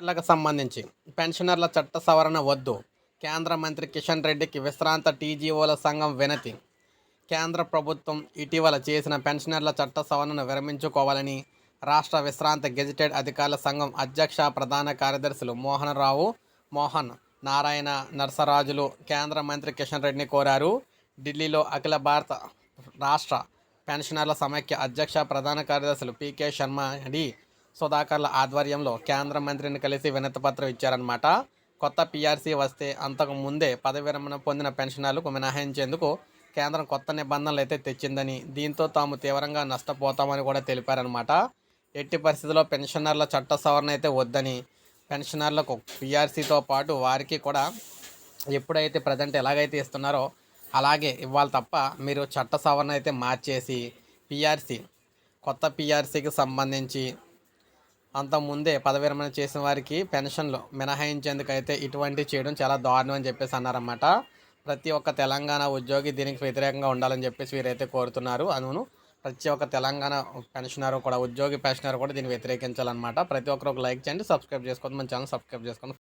పెన్షనర్లకు సంబంధించి పెన్షనర్ల చట్ట సవరణ వద్దు. కేంద్ర మంత్రి కిషన్ రెడ్డికి విశ్రాంత టీజీఓల సంఘం వినతి. కేంద్ర ప్రభుత్వం ఇటీవల చేసిన పెన్షనర్ల చట్ట సవరణను విరమించుకోవాలని రాష్ట్ర విశ్రాంత గెజిటెడ్ అధికారుల సంఘం అధ్యక్ష ప్రధాన కార్యదర్శులు మోహనరావు మోహన్ నారాయణ నర్సరాజులు కేంద్ర మంత్రి కిషన్ రెడ్డిని కోరారు. ఢిల్లీలో అఖిల భారత రాష్ట్ర పెన్షనర్ల సమైక్య అధ్యక్ష ప్రధాన కార్యదర్శులు పీకే శర్మ డి సుధాకర్ల ఆధ్వర్యంలో కేంద్ర మంత్రిని కలిసి వినతిపత్రం ఇచ్చారన్నమాట. కొత్త పీఆర్సీ వస్తే అంతకు ముందే పదవి విరమణ పొందిన పెన్షనర్లకు మినహాయించేందుకు కేంద్రం కొత్త నిబంధనలు అయితే తెచ్చిందని దీంతో తాము తీవ్రంగా నష్టపోతామని కూడా తెలిపారనమాట ఎట్టి పరిస్థితుల్లో పెన్షనర్ల చట్ట సవరణ అయితే వద్దని పెన్షనర్లకు పీఆర్సీతో పాటు వారికి కూడా ఎప్పుడైతే ప్రజెంట్ ఎలాగైతే ఇస్తున్నారో అలాగే ఇవ్వాలి తప్ప మీరు చట్ట సవరణ అయితే మార్చేసి పీఆర్సీ కొత్త పీఆర్సీకి సంబంధించి అంతకుముందే పదవి విరమణ చేసిన వారికి పెన్షన్లు మినహాయించేందుకు అయితే ఇటువంటి చేయడం చాలా దారుణం అని చెప్పేసి అన్నారన్నమాట. ప్రతి ఒక్క తెలంగాణ ఉద్యోగి దీనికి వ్యతిరేకంగా ఉండాలని చెప్పేసి వీరైతే కోరుతున్నారు. అందును ప్రతి ఒక్క తెలంగాణ పెన్షనర్ కూడా ఉద్యోగి పెన్షనర్ కూడా దీన్ని వ్యతిరేకించాలన్నమాట. ప్రతి ఒక్కరు ఒక లైక్ చేయండి సబ్స్క్రైబ్ చేసుకోండి మన ఛానల్ సబ్స్క్రైబ్ చేసుకోండి.